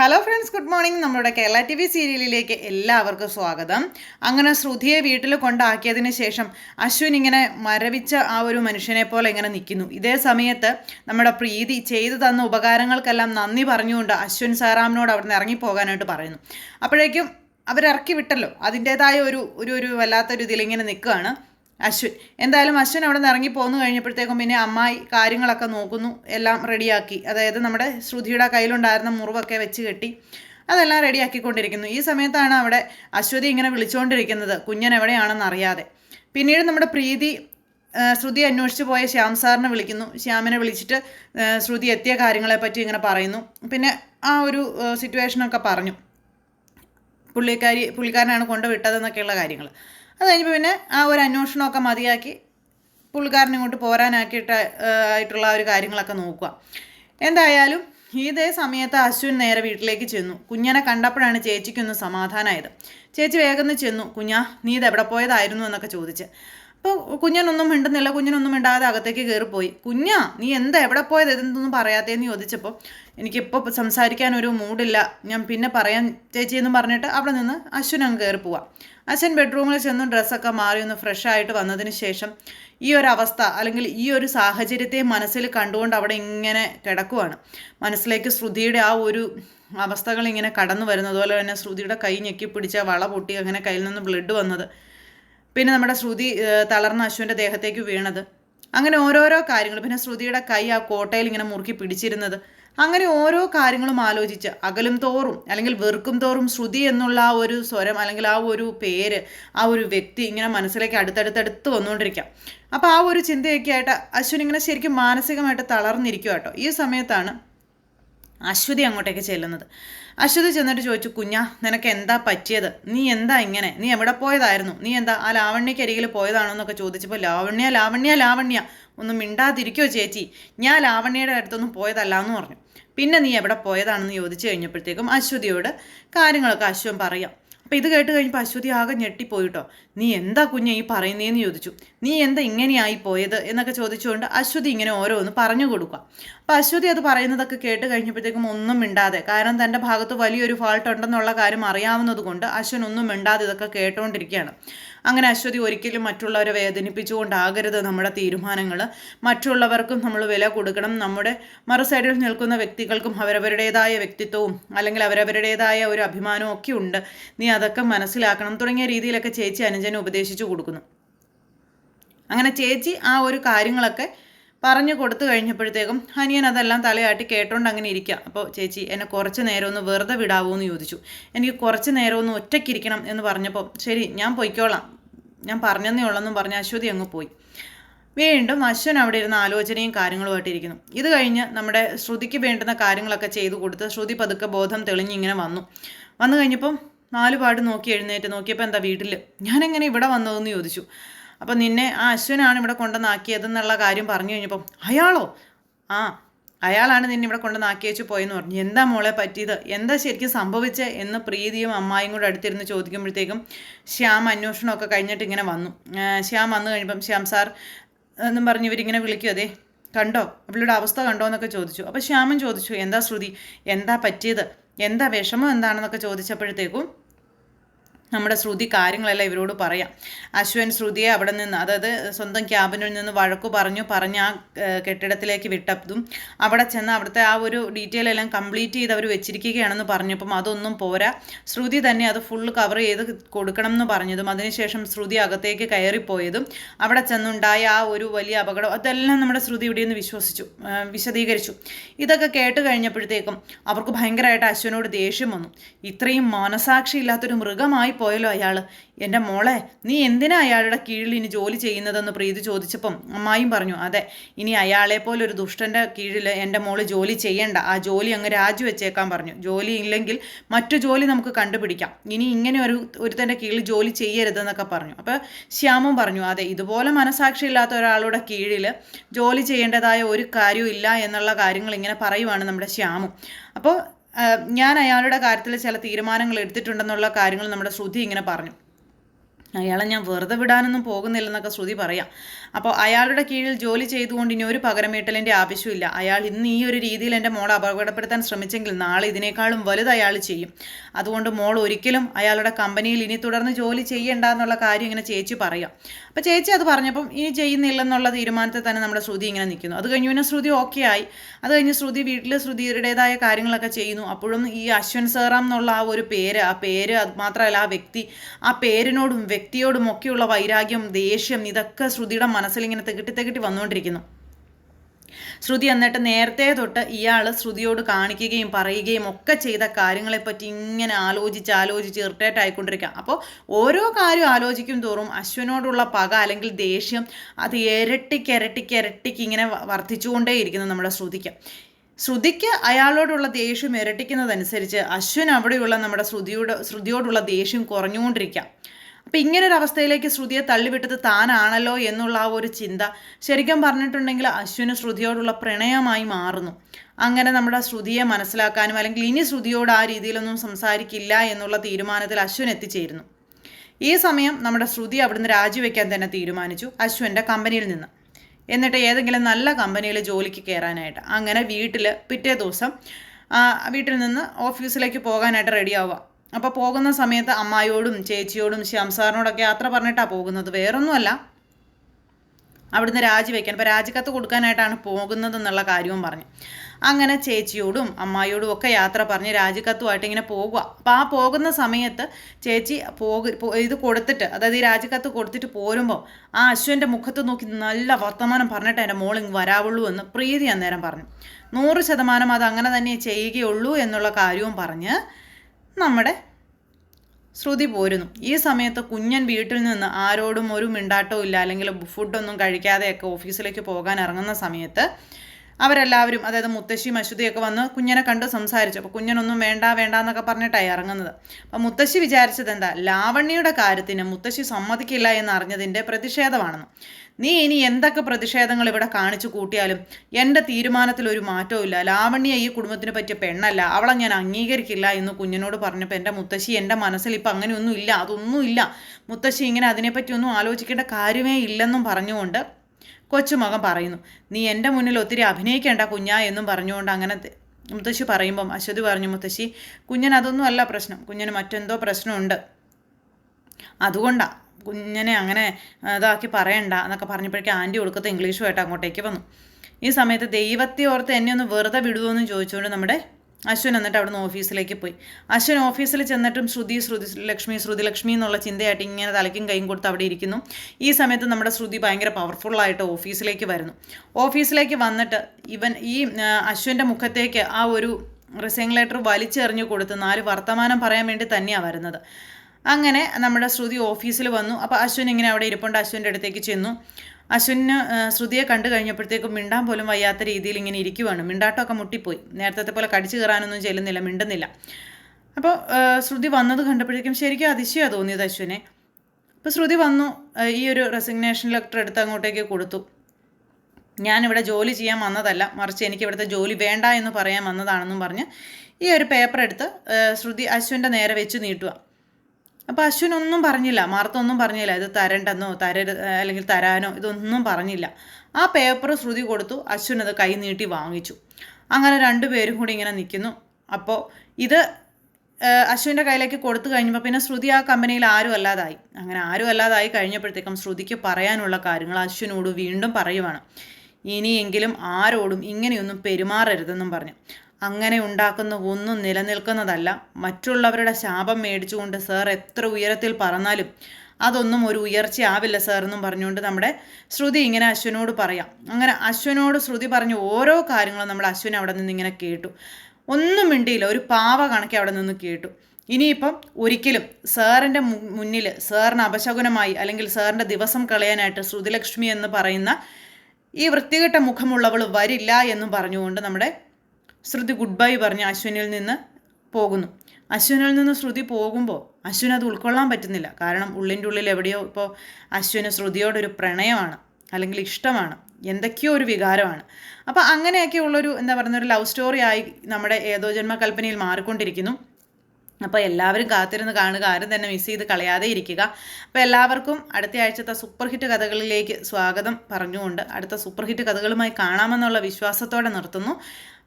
Hello friends good morning നമ്മുടെ Kerala T V സീരിയലിലേക്ക് എല്ലാവർക്കും സ്വാഗതം. അങ്ങനെ ശ്രുതിയെ വീട്ടിൽ കൊണ്ടാക്കിയതിന് ശേഷം അശ്വിൻ ഇങ്ങനെ മരവിച്ച ആ ഒരു മനുഷ്യനെ പോലെ ഇങ്ങനെ നിൽക്കുന്നു. ഇതേ സമയത്ത് നമ്മുടെ പ്രീതി ചെയ്തു തന്ന ഉപകാരങ്ങൾക്കെല്ലാം നന്ദി പറഞ്ഞുകൊണ്ട് അശ്വിൻ സാറാമിനോട് അവിടെ നിന്ന് ഇറങ്ങിപ്പോകാനായിട്ട് പറയുന്നു. അപ്പോഴേക്കും അവരിറക്കി വിട്ടല്ലോ. അതിന്റേതായ ഒരു ഒരു ഒരു വല്ലാത്തൊരു ഇതിൽ ഇങ്ങനെ നിൽക്കുകയാണ്. അശ്വിൻ. എന്തായാലും അശ്വിൻ അവിടെ നിന്ന് ഇറങ്ങി പോന്നു കഴിഞ്ഞപ്പോഴത്തേക്കും പിന്നെ അമ്മായി കാര്യങ്ങളൊക്കെ നോക്കുന്നു. എല്ലാം റെഡിയാക്കി. അതായത് നമ്മുടെ ശ്രുതിയുടെ കയ്യിലുണ്ടായിരുന്ന മുറിവൊക്കെ വെച്ച് കെട്ടി അതെല്ലാം റെഡിയാക്കിക്കൊണ്ടിരിക്കുന്നു. ഈ സമയത്താണ് അവിടെ അശ്വതി ഇങ്ങനെ വിളിച്ചുകൊണ്ടിരിക്കുന്നത്. കുഞ്ഞൻ എവിടെയാണെന്ന് അറിയാതെ. പിന്നീട് നമ്മുടെ പ്രീതി ശ്രുതി അന്വേഷിച്ച് പോയ ശ്യാം സാറിനെ വിളിക്കുന്നു. ശ്യാമിനെ വിളിച്ചിട്ട് ശ്രുതി എത്തിയ കാര്യങ്ങളെപ്പറ്റി ഇങ്ങനെ പറയുന്നു. പിന്നെ ആ ഒരു സിറ്റുവേഷനൊക്കെ പറഞ്ഞു. പുള്ളിക്കാരി പുള്ളിക്കാരനാണ് കൊണ്ടുവിട്ടതെന്നൊക്കെയുള്ള കാര്യങ്ങൾ അത് കഴിഞ്ഞപ്പോൾ പിന്നെ ആ ഒരു അന്വേഷണമൊക്കെ മതിയാക്കി പുള്ളിക്കാരനെ ഇങ്ങോട്ട് പോരാനാക്കിയിട്ട് ആയിട്ടുള്ള ഒരു കാര്യങ്ങളൊക്കെ നോക്കുക. എന്തായാലും ഇതേ സമയത്ത് അശ്വിൻ നേരെ വീട്ടിലേക്ക് ചെന്നു. കുഞ്ഞനെ കണ്ടപ്പോഴാണ് ചേച്ചിക്കൊന്ന് സമാധാനമായത് ചേച്ചി വേഗം ചെന്നു. കുഞ്ഞാ നീ ഇത് എവിടെ പോയതായിരുന്നു എന്നൊക്കെ ചോദിച്ച്. അപ്പോൾ കുഞ്ഞനൊന്നും മിണ്ടുന്നില്ല. കുഞ്ഞനൊന്നും മിണ്ടാതെ അകത്തേക്ക് കയറിപ്പോയി കുഞ്ഞാ നീ എന്താ എവിടെ പോയത്? ഇതെന്തൊന്നും പറയാത്തേന്ന് ചോദിച്ചപ്പോൾ എനിക്കിപ്പോൾ സംസാരിക്കാൻ ഒരു മൂഡില്ല. ഞാൻ പിന്നെ പറയാൻ ചേച്ചി എന്ന് പറഞ്ഞിട്ട് അവിടെ നിന്ന് അശ്വിൻ അങ്ങ് കയറി പോവാം. അച്ഛൻ ബെഡ്റൂമിൽ ചെന്ന് ഡ്രസ്സൊക്കെ മാറി ഒന്ന് ഫ്രഷ് ആയിട്ട് വന്നതിന് ശേഷം ഈ ഒരു അവസ്ഥ അല്ലെങ്കിൽ ഈ ഒരു സാഹചര്യത്തെ മനസ്സിൽ കണ്ടുകൊണ്ട് അവിടെ ഇങ്ങനെ കിടക്കുവാണ്. മനസ്സിലേക്ക് ശ്രുതിയുടെ ആ ഒരു അവസ്ഥകൾ ഇങ്ങനെ കടന്നു വരുന്നത് അതുപോലെ തന്നെ ശ്രുതിയുടെ കൈ ഞെക്കി പിടിച്ച വള പൊട്ടി അങ്ങനെ കയ്യിൽ നിന്ന് ബ്ലഡ് വന്നത്. പിന്നെ നമ്മുടെ ശ്രുതി തളർന്ന അശ്വിന്റെ ദേഹത്തേക്ക് വീണത്. അങ്ങനെ ഓരോരോ കാര്യങ്ങൾ. പിന്നെ ശ്രുതിയുടെ കൈ ആ കോട്ടയിൽ ഇങ്ങനെ മുറുക്കി പിടിച്ചിരുന്നത്. അങ്ങനെ ഓരോ കാര്യങ്ങളും ആലോചിച്ച് അകലും തോറും അല്ലെങ്കിൽ വെറുക്കും തോറും ശ്രുതി എന്നുള്ള ആ ഒരു സ്വരം അല്ലെങ്കിൽ ആ ഒരു പേര് ആ ഒരു വ്യക്തി ഇങ്ങനെ മനസ്സിലേക്ക് അടുത്തടുത്തടുത്ത് വന്നുകൊണ്ടിരിക്കാം. അപ്പോൾ ആ ഒരു ചിന്തയൊക്കെ ആയിട്ട് അശ്വിൻ ഇങ്ങനെ ശരിക്കും മാനസികമായിട്ട് തളർന്നിരിക്കുക കേട്ടോ. ഈ സമയത്താണ് അശ്വതി അങ്ങോട്ടേക്ക് ചെല്ലുന്നത്. അശ്വതി ചെന്നിട്ട് ചോദിച്ചു കുഞ്ഞാ നിനക്ക് എന്താ പറ്റിയത്? നീ എന്താ ഇങ്ങനെ? നീ എവിടെ പോയതായിരുന്നു? നീ എന്താ ആ ലാവണ്യയ്ക്ക് അരികിൽ പോയതാണോ എന്നൊക്കെ ചോദിച്ചപ്പോൾ ലാവണ്യ ലാവണ്യ ലാവണ്യ. ഒന്നും മിണ്ടാതിരിക്കോ ചേച്ചി. ഞാൻ ലാവണ്യയുടെ അടുത്തൊന്നും പോയതല്ല എന്ന് പറഞ്ഞു. പിന്നെ നീ എവിടെ പോയതാണെന്ന് ചോദിച്ചു കഴിഞ്ഞപ്പോഴത്തേക്കും അശ്വതിയോട് കാര്യങ്ങളൊക്കെ അശ്വം പറയാം. അപ്പോൾ ഇത് കേട്ട് കഴിഞ്ഞപ്പോൾ അശ്വതി ആകെ ഞെട്ടിപ്പോയിട്ടോ. നീ എന്താ കുഞ്ഞെ ഈ പറയുന്നതെന്ന് ചോദിച്ചു. നീ എന്താ ഇങ്ങനെയായി പോയത്? എന്നൊക്കെ ചോദിച്ചുകൊണ്ട് അശ്വതി ഇങ്ങനെ ഓരോന്ന് പറഞ്ഞു കൊടുക്കുക അപ്പോൾ അശ്വതി അത് പറയുന്നതൊക്കെ കേട്ട് കഴിഞ്ഞപ്പോഴത്തേക്കും ഒന്നും മിണ്ടാതെ കാരണം തന്റെ ഭാഗത്ത് വലിയൊരു ഫാൾട്ട് ഉണ്ടെന്നുള്ള കാര്യം അറിയാവുന്നത് കൊണ്ട് അശ്വൻ ഒന്നും മിണ്ടാതെ ഇതൊക്കെ കേട്ടുകൊണ്ടിരിക്കുകയാണ് അങ്ങനെ അശ്വതി ഒരിക്കലും മറ്റുള്ളവരെ വേദനിപ്പിച്ചുകൊണ്ടാകരുത് നമ്മുടെ തീരുമാനങ്ങൾ മറ്റുള്ളവർക്കും നമ്മൾ വില കൊടുക്കണം. നമ്മുടെ മറു സൈഡിൽ നിൽക്കുന്ന വ്യക്തികൾക്കും അവരവരുടേതായ വ്യക്തിത്വവും അല്ലെങ്കിൽ അവരവരുടേതായ ഒരു അഭിമാനവും ഒക്കെ ഉണ്ട്. നീ അതൊക്കെ മനസ്സിലാക്കണം തുടങ്ങിയ രീതിയിലൊക്കെ ചേച്ചി അനുജനെ ഉപദേശിച്ചു കൊടുക്കുന്നു. അങ്ങനെ ചേച്ചി ആ ഒരു കാര്യങ്ങളൊക്കെ പറഞ്ഞു കൊടുത്തു കഴിഞ്ഞപ്പോഴത്തേക്കും അനിയൻ അതെല്ലാം തലയാട്ടി കേട്ടോണ്ട് അങ്ങനെ ഇരിക്കുക അപ്പോൾ ചേച്ചി എന്നെ കുറച്ച് നേരം ഒന്ന് വെറുതെ വിടാവോ എന്ന് ചോദിച്ചു. എനിക്ക് കുറച്ച് നേരം ഒന്ന് ഒറ്റയ്ക്കിരിക്കണം എന്ന് പറഞ്ഞപ്പോൾ ശരി ഞാൻ പൊയ്ക്കോളാം. ഞാൻ പറഞ്ഞതേ ഉള്ളെന്നും പറഞ്ഞ് അശ്വതി അങ്ങ് പോയി. വീണ്ടും അശ്വൻ അവിടെ ഇരുന്ന ആലോചനയും കാര്യങ്ങളുമായിട്ട് ഇരിക്കുന്നു. ഇത് കഴിഞ്ഞ് നമ്മുടെ ശ്രുതിക്ക് വേണ്ടുന്ന കാര്യങ്ങളൊക്കെ ചെയ്തു കൊടുത്ത് ശ്രുതി പതുക്കെ ബോധം തെളിഞ്ഞിങ്ങനെ വന്നു. വന്നു കഴിഞ്ഞപ്പം നാല് പാട് നോക്കി എഴുന്നേറ്റ് നോക്കിയപ്പോൾ എന്താ വീട്ടിൽ ഞാനെങ്ങനെ ഇവിടെ വന്നതെന്ന് ചോദിച്ചു. അപ്പം നിന്നെ ആ അശ്വനാണ് ഇവിടെ കൊണ്ടുവന്നാക്കിയതെന്നുള്ള കാര്യം പറഞ്ഞു കഴിഞ്ഞപ്പം അയാളോ? ആ അയാളാണ് നിന്നെ ഇവിടെ വെച്ച് പോയെന്ന് പറഞ്ഞു. എന്താ മോളെ പറ്റിയത്? എന്താ ശരിക്കും സംഭവിച്ചത് എന്ന് പ്രീതിയും അമ്മായും കൂടെ അടുത്തിരുന്ന് ചോദിക്കുമ്പോഴത്തേക്കും ശ്യാം അന്വേഷണമൊക്കെ കഴിഞ്ഞിട്ട് ഇങ്ങനെ വന്നു. ശ്യാം വന്നു കഴിയുമ്പം ശ്യാം സാർ എന്നും പറഞ്ഞ് ഇവരിങ്ങനെ വിളിക്കും അതെ കണ്ടോ? അവളുടെ അവസ്ഥ കണ്ടോ? എന്നൊക്കെ ചോദിച്ചു. അപ്പോൾ ശ്യാമൻ ചോദിച്ചു എന്താ ശ്രുതി? എന്താ പറ്റിയത്? എന്താ വിഷമം എന്താണെന്നൊക്കെ ചോദിച്ചപ്പോഴത്തേക്കും നമ്മുടെ ശ്രുതി കാര്യങ്ങളെല്ലാം ഇവരോട് പറയാം. അശ്വൻ ശ്രുതിയെ അവിടെ നിന്ന് അതായത് സ്വന്തം ക്യാബിനിൽ നിന്ന് വഴക്കു പറഞ്ഞു പറഞ്ഞ് ആ കെട്ടിടത്തിലേക്ക് വിട്ടതും അവിടെ ചെന്ന് അവിടുത്തെ ആ ഒരു ഡീറ്റെയിൽ എല്ലാം കംപ്ലീറ്റ് ചെയ്ത് അവർ വെച്ചിരിക്കുകയാണെന്ന് പറഞ്ഞപ്പം അതൊന്നും പോരാ. ശ്രുതി തന്നെ അത് ഫുള്ള് കവർ ചെയ്ത് കൊടുക്കണം എന്ന് പറഞ്ഞതും അതിനുശേഷം ശ്രുതി അകത്തേക്ക് കയറിപ്പോയതും അവിടെ ചെന്നുണ്ടായ ആ ഒരു വലിയ അപകടം അതെല്ലാം നമ്മുടെ ശ്രുതി ഇവിടെ നിന്ന് വിശ്വസിച്ചു വിശദീകരിച്ചു. ഇതൊക്കെ കേട്ട് കഴിഞ്ഞപ്പോഴത്തേക്കും അവർക്ക് ഭയങ്കരമായിട്ട് അശ്വനോട് ദേഷ്യം വന്നു. ഇത്രയും മനസാക്ഷി ഇല്ലാത്തൊരു മൃഗമായി പോയല്ലോ അയാൾ എന്റെ മോളെ നീ എന്തിനാ അയാളുടെ കീഴിൽ ഇനി ജോലി ചെയ്യുന്നതെന്ന് പ്രീതി ചോദിച്ചപ്പം അമ്മായും പറഞ്ഞു അതെ ഇനി അയാളെ പോലെ ഒരു ദുഷ്ടന്റെ കീഴിൽ എന്റെ മോൾ ജോലി ചെയ്യേണ്ട. ആ ജോലി അങ്ങ് രാജിവെച്ചേക്കാൻ പറഞ്ഞു. ജോലി ഇല്ലെങ്കിൽ മറ്റു ജോലി നമുക്ക് കണ്ടുപിടിക്കാം. ഇനി ഇങ്ങനെ ഒരു ഒരുത്തന്റെ കീഴിൽ ജോലി ചെയ്യരുതെന്നൊക്കെ പറഞ്ഞു. അപ്പോൾ ശ്യാമും പറഞ്ഞു അതെ ഇതുപോലെ മനസാക്ഷി ഇല്ലാത്ത ഒരാളുടെ കീഴിൽ ജോലി ചെയ്യേണ്ടതായ ഒരു കാര്യവും ഇല്ല എന്നുള്ള കാര്യങ്ങൾ ഇങ്ങനെ പറയുവാണ് നമ്മുടെ ശ്യാമും. അപ്പോൾ ഞാൻ അയാളുടെ കാര്യത്തിൽ ചില തീരുമാനങ്ങൾ എടുത്തിട്ടുണ്ടെന്നുള്ള കാര്യങ്ങൾ നമ്മുടെ ശ്രുതി ഇങ്ങനെ പറഞ്ഞു. അയാളെ ഞാൻ വെറുതെ വിടാനൊന്നും പോകുന്നില്ലെന്നൊക്കെ ശ്രുതി പറയാം. അപ്പോൾ അയാളുടെ കീഴിൽ ജോലി ചെയ്തുകൊണ്ട് ഇനി ഒരു പകരം വീട്ടലിന്റെ ആവശ്യമില്ല അയാൾ ഇന്ന് ഈ ഒരു രീതിയിൽ എന്റെ മോളെ അപകടപ്പെടുത്താൻ ശ്രമിച്ചെങ്കിൽ നാളെ ഇതിനേക്കാളും വലുത് അയാൾ ചെയ്യും. അതുകൊണ്ട് മോൾ ഒരിക്കലും അയാളുടെ കമ്പനിയിൽ ഇനി തുടർന്ന് ജോലി ചെയ്യേണ്ട എന്നുള്ള കാര്യം ഇങ്ങനെ ചേച്ചി പറയാം. അപ്പോൾ ചേച്ചി അത് പറഞ്ഞപ്പം ഇനി ചെയ്യുന്നില്ലെന്നുള്ള തീരുമാനത്തിൽ തന്നെ നമ്മുടെ ശ്രുതി ഇങ്ങനെ നിൽക്കുന്നു. അത് കഴിഞ്ഞു പിന്നെ ശ്രുതി ഓക്കെ ആയി. അത് കഴിഞ്ഞ് ശ്രുതി വീട്ടിൽ ശ്രുതിയുടേതായ കാര്യങ്ങളൊക്കെ ചെയ്യുന്നു. അപ്പോഴും ഈ അശ്വൻ സേറാം എന്നുള്ള ആ ഒരു പേര് ആ പേര് അത് മാത്രമല്ല ആ വ്യക്തി ആ പേരിനോടും വ്യക്തിയോടും ഒക്കെയുള്ള വൈരാഗ്യം ദേഷ്യം ഇതൊക്കെ ശ്രുതിയുടെ മനസ്സിൽ ഇങ്ങനെ തെകിട്ടി തെകിട്ടി വന്നുകൊണ്ടിരിക്കുന്നു. ശ്രുതി എന്നിട്ട് നേരത്തെ തൊട്ട് ഇയാൾ ശ്രുതിയോട് കാണിക്കുകയും പറയുകയും ഒക്കെ ചെയ്ത കാര്യങ്ങളെപ്പറ്റി ഇങ്ങനെ ആലോചിച്ച് ആലോചിച്ച് ഇറിറ്റേറ്റ് ആയിക്കൊണ്ടിരിക്കുക. അപ്പോൾ ഓരോ കാര്യം ആലോചിക്കും തോറും അശ്വനോടുള്ള പക അല്ലെങ്കിൽ ദേഷ്യം അത് ഇരട്ടിക്ക് ഇരട്ടിക്ക് ഇരട്ടിക്ക് ഇങ്ങനെ വർദ്ധിച്ചുകൊണ്ടേയിരിക്കുന്നു നമ്മുടെ ശ്രുതിക്ക്. ശ്രുതിക്ക് അയാളോടുള്ള ദേഷ്യം ഇരട്ടിക്കുന്നതനുസരിച്ച് അശ്വൻ അവിടെയുള്ള നമ്മുടെ ശ്രുതിയുടെ ശ്രുതിയോടുള്ള ദേഷ്യം കുറഞ്ഞുകൊണ്ടിരിക്കുക. അപ്പം ഇങ്ങനൊരവസ്ഥയിലേക്ക് ശ്രുതിയെ തള്ളിവിട്ടത് താനാണല്ലോ എന്നുള്ള ആ ഒരു ചിന്ത ശരിക്കും പറഞ്ഞിട്ടുണ്ടെങ്കിൽ അശ്വിന് ശ്രുതിയോടുള്ള പ്രണയമായി മാറുന്നു. അങ്ങനെ നമ്മുടെ ശ്രുതിയെ മനസ്സിലാക്കാനും അല്ലെങ്കിൽ ഇനി ശ്രുതിയോട് ആ രീതിയിലൊന്നും സംസാരിക്കില്ല എന്നുള്ള തീരുമാനത്തിൽ അശ്വിൻ എത്തിച്ചേരുന്നു. ഈ സമയം നമ്മുടെ ശ്രുതി അവിടുന്ന് രാജിവെക്കാൻ തന്നെ തീരുമാനിച്ചു അശ്വന്റെ കമ്പനിയിൽ നിന്ന്. എന്നിട്ട് ഏതെങ്കിലും നല്ല കമ്പനിയിൽ ജോലിക്ക് കയറാനായിട്ട്. അങ്ങനെ വീട്ടിൽ പിറ്റേ ദിവസം വീട്ടിൽ നിന്ന് ഓഫീസിലേക്ക് പോകാനായിട്ട് റെഡിയാവുക അപ്പോൾ പോകുന്ന സമയത്ത് അമ്മായിയോടും ചേച്ചിയോടും ശ്യാം സാറിനോടൊക്കെ യാത്ര പറഞ്ഞിട്ടാണ് പോകുന്നത് വേറൊന്നുമല്ല. അവിടുന്ന് രാജിവെക്കാൻ ഇപ്പോൾ രാജിക്കത്ത് കൊടുക്കാനായിട്ടാണ് പോകുന്നത് എന്നുള്ള കാര്യവും പറഞ്ഞു. അങ്ങനെ ചേച്ചിയോടും അമ്മായിയോടും ഒക്കെ യാത്ര പറഞ്ഞ് രാജിക്കത്തുമായിട്ട് ഇങ്ങനെ പോകുക അപ്പോൾ ആ പോകുന്ന സമയത്ത് ചേച്ചി പോക ഇത് കൊടുത്തിട്ട് അതായത് ഈ രാജിക്കത്ത് കൊടുത്തിട്ട് പോരുമ്പോൾ ആ അശ്വന്റെ മുഖത്ത് നോക്കി നല്ല വർത്തമാനം പറഞ്ഞിട്ട് എന്റെ മോളിങ് വരാവുള്ളൂ എന്ന് പ്രീതി അന്നേരം പറഞ്ഞു. നൂറ് ശതമാനം അത് അങ്ങനെ തന്നെ ചെയ്യുകയുള്ളൂ എന്നുള്ള കാര്യവും പറഞ്ഞ് നമ്മുടെ ശ്രുതി പോരുന്നു. ഈ സമയത്ത് കുഞ്ഞൻ വീട്ടിൽ നിന്ന് ആരോടും ഒരു മിണ്ടാട്ടവും ഇല്ല. അല്ലെങ്കിൽ ഫുഡൊന്നും കഴിക്കാതെയൊക്കെ ഓഫീസിലേക്ക് പോകാൻ ഇറങ്ങുന്ന സമയത്ത് അവരെല്ലാവരും അതായത് മുത്തശ്ശി മശുതിയൊക്കെ വന്ന് കുഞ്ഞനെ കണ്ട് സംസാരിച്ചു. അപ്പോൾ കുഞ്ഞനൊന്നും വേണ്ട വേണ്ട എന്നൊക്കെ പറഞ്ഞിട്ടായി ഇറങ്ങുന്നത്. അപ്പോൾ മുത്തശ്ശി വിചാരിച്ചത് എന്താ ലാവണ്യയുടെ കാര്യത്തിന് മുത്തശ്ശി സമ്മതിക്കില്ല എന്ന് അറിഞ്ഞതിന്റെ പ്രതിഷേധമാണെന്ന്. നീ ഇനി എന്തൊക്കെ പ്രതിഷേധങ്ങൾ ഇവിടെ കാണിച്ചു കൂട്ടിയാലും എന്റെ തീരുമാനത്തിൽ ഒരു മാറ്റവും ലാവണ്യ ഈ കുടുംബത്തിന് പറ്റിയ പെണ്ണല്ല. അവളെ ഞാൻ അംഗീകരിക്കില്ല എന്ന് കുഞ്ഞിനോട് പറഞ്ഞപ്പോൾ എന്റെ മുത്തശ്ശി എന്റെ മനസ്സിൽ ഇപ്പം അങ്ങനെയൊന്നും ഇല്ല അതൊന്നും ഇല്ല. മുത്തശ്ശി ഇങ്ങനെ അതിനെപ്പറ്റി ഒന്നും ആലോചിക്കേണ്ട കാര്യമേ ഇല്ലെന്നും പറഞ്ഞുകൊണ്ട് കൊച്ചുമകൻ പറയുന്നു നീ എന്റെ മുന്നിൽ ഒത്തിരി അഭിനയിക്കേണ്ട കുഞ്ഞാ എന്നും പറഞ്ഞുകൊണ്ട് അങ്ങനെ മുത്തശ്ശി പറയുമ്പം അശ്വതി പറഞ്ഞു മുത്തശ്ശി കുഞ്ഞൻ അതൊന്നും അല്ല പ്രശ്നം. കുഞ്ഞിന് മറ്റെന്തോ പ്രശ്നമുണ്ട്. അതുകൊണ്ടാണ് കുഞ്ഞിനെ അങ്ങനെ ഇതാക്കി പറയണ്ട എന്നൊക്കെ പറഞ്ഞപ്പോഴേക്കും ആന്റി കൊടുക്കത്തെ ഇംഗ്ലീഷുമായിട്ട് അങ്ങോട്ടേക്ക് വന്നു. ഈ സമയത്ത് ദൈവത്തെ ഓർത്ത് എന്നെ ഒന്ന് വെറുതെ വിടുമോ ചോദിച്ചുകൊണ്ട് നമ്മുടെ അശ്വൻ എന്നിട്ട് അവിടുന്ന് ഓഫീസിലേക്ക് പോയി. അശ്വൻ ഓഫീസിൽ ചെന്നിട്ടും ശ്രുതി ശ്രുതി ലക്ഷ്മി ശ്രുതി ലക്ഷ്മി എന്നുള്ള ചിന്തയായിട്ട് ഇങ്ങനെ തലയ്ക്കും കൈയും കൊടുത്ത് അവിടെ ഇരിക്കുന്നു. ഈ സമയത്ത് നമ്മുടെ ശ്രുതി ഭയങ്കര പവർഫുള്ളായിട്ട് ഓഫീസിലേക്ക് വരുന്നു. ഓഫീസിലേക്ക് വന്നിട്ട് ഇവൻ ഈ അശ്വന്റെ മുഖത്തേക്ക് ആ ഒരു റിസൈൻ ലെറ്റർ വലിച്ചെറിഞ്ഞു കൊടുത്ത് നാല് വർത്തമാനം പറയാൻ വേണ്ടി തന്നെയാണ് വരുന്നത്. അങ്ങനെ നമ്മുടെ ശ്രുതി ഓഫീസിൽ വന്നു. അപ്പോൾ അശ്വിൻ ഇങ്ങനെ അവിടെ ഇരിപ്പുണ്ട്. അശ്വിന്റെ അടുത്തേക്ക് ചെന്നു. അശ്വിന് ശ്രുതിയെ കണ്ടു കഴിഞ്ഞപ്പോഴത്തേക്കും മിണ്ടാൻ പോലും വയ്യാത്ത രീതിയിൽ ഇങ്ങനെ ഇരിക്കുവാണ്. മിണ്ടാട്ടമൊക്കെ മുട്ടിപ്പോയി. നേരത്തെ പോലെ കടിച്ചു കയറാനൊന്നും ചെല്ലുന്നില്ല മിണ്ടുന്നില്ല. അപ്പോൾ ശ്രുതി വന്നത് കണ്ടപ്പോഴേക്കും ശരിക്കും അതിശയമാണ് തോന്നിയത് അശ്വിനെ. അപ്പോൾ ശ്രുതി വന്നു ഈ ഒരു റെസിഗ്നേഷൻ ലെറ്റർ എടുത്ത് അങ്ങോട്ടേക്ക് കൊടുത്തു. ഞാനിവിടെ ജോലി ചെയ്യാൻ വന്നതല്ല. മറിച്ച് എനിക്ക് ഇവിടുത്തെ ജോലി വേണ്ട എന്ന് പറയാൻ വന്നതാണെന്നും പറഞ്ഞ് ഈ ഒരു പേപ്പർ എടുത്ത് ശ്രുതി അശ്വിന്റെ നേരെ വെച്ച് നീട്ടുക. അപ്പോൾ അശ്വിനൊന്നും പറഞ്ഞില്ല മാർത്തൊന്നും പറഞ്ഞില്ല ഇത് തരണ്ടെന്നോ തരരുത് അല്ലെങ്കിൽ തരാനോ ഇതൊന്നും പറഞ്ഞില്ല. ആ പേപ്പർ ശ്രുതി കൊടുത്തു അശ്വിൻ അത് കൈ നീട്ടി വാങ്ങിച്ചു. അങ്ങനെ രണ്ടുപേരും കൂടി ഇങ്ങനെ നിൽക്കുന്നു അപ്പോൾ ഇത് അശ്വിന്റെ കയ്യിലേക്ക് കൊടുത്തു കഴിഞ്ഞപ്പോൾ പിന്നെ ശ്രുതി ആ കമ്പനിയിൽ ആരും അല്ലാതായി. അങ്ങനെ ആരും അല്ലാതായി കഴിഞ്ഞപ്പോഴത്തേക്കും ശ്രുതിക്ക് പറയാനുള്ള കാര്യങ്ങൾ അശ്വിനോട് വീണ്ടും പറയുവാണ്. ഇനിയെങ്കിലും ആരോടും ഇങ്ങനെയൊന്നും പെരുമാറരുതെന്നും പറഞ്ഞു. അങ്ങനെ ഉണ്ടാക്കുന്ന ഒന്നും നിലനിൽക്കുന്നതല്ല. മറ്റുള്ളവരുടെ ശാപം മേടിച്ചുകൊണ്ട് സാർ എത്ര ഉയരത്തിൽ പറന്നാലും അതൊന്നും ഒരു ഉയർച്ചയാവില്ല സാർ എന്നും പറഞ്ഞുകൊണ്ട് നമ്മുടെ ശ്രുതി ഇങ്ങനെ അശ്വനോട് പറയാം. അങ്ങനെ അശ്വനോട് ശ്രുതി പറഞ്ഞ ഓരോ കാര്യങ്ങളും നമ്മൾ അശ്വൻ അവിടെ നിന്ന് ഇങ്ങനെ കേട്ടു. ഒന്നും മിണ്ടിയില്ല ഒരു പാവ കണക്കി അവിടെ നിന്ന് കേട്ടു. ഇനിയിപ്പം ഒരിക്കലും സാറിന്റെ മുന്നിൽ സാറിന് അപശകുനമായി അല്ലെങ്കിൽ സാറിന്റെ ദിവസം കളയാനായിട്ട് ശ്രുതിലക്ഷ്മി എന്ന് പറയുന്ന ഈ വൃത്തികെട്ട മുഖമുള്ളവൾ വരില്ല എന്നും പറഞ്ഞുകൊണ്ട് നമ്മുടെ ശ്രുതി ഗുഡ് ബൈ പറഞ്ഞ് അശ്വിനിൽ നിന്ന് പോകുന്നു. അശ്വിനിൽ നിന്ന് ശ്രുതി പോകുമ്പോൾ അശ്വിന് അത് ഉൾക്കൊള്ളാൻ പറ്റുന്നില്ല. കാരണം ഉള്ളിന്റെ ഉള്ളിൽ എവിടെയോ ഇപ്പോൾ അശ്വിന് ശ്രുതിയോടൊരു പ്രണയമാണ് അല്ലെങ്കിൽ ഇഷ്ടമാണ്. എന്തൊക്കെയോ ഒരു വികാരമാണ്. അപ്പോൾ അങ്ങനെയൊക്കെ ഉള്ളൊരു എന്താ പറയുന്ന ഒരു ലവ് സ്റ്റോറി ആയി നമ്മുടെ ഏതോ ജന്മകൽപ്പനയിൽ മാറിക്കൊണ്ടിരിക്കുന്നു. അപ്പോൾ എല്ലാവരും കാത്തിരുന്ന് കാണുക ആരും തന്നെ മിസ് ചെയ്ത് കളയാതെ ഇരിക്കുക. അപ്പോൾ എല്ലാവർക്കും അടുത്ത ആഴ്ചത്തെ സൂപ്പർ ഹിറ്റ് കഥകളിലേക്ക് സ്വാഗതം പറഞ്ഞുകൊണ്ട് അടുത്ത സൂപ്പർ ഹിറ്റ് കഥകളുമായി കാണാമെന്നുള്ള വിശ്വാസത്തോടെ നിർത്തുന്നു.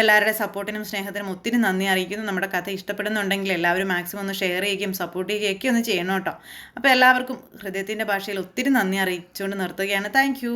എല്ലാവരുടെ സപ്പോർട്ടിനും സ്നേഹത്തിനും ഒത്തിരി നന്ദി അറിയിക്കുന്നു. നമ്മുടെ കഥ ഇഷ്ടപ്പെടുന്നുണ്ടെങ്കിൽ എല്ലാവരും മാക്സിമം ഒന്ന് ഷെയർ ചെയ്യുകയും സപ്പോർട്ട് ചെയ്യുകയൊക്കെ ഒന്ന് ചെയ്യണം കേട്ടോ. അപ്പോൾ എല്ലാവർക്കും ഹൃദയത്തിന്റെ ഭാഷയിൽ ഒത്തിരി നന്ദി അറിയിച്ചുകൊണ്ട് നിർത്തുകയാണ്. താങ്ക്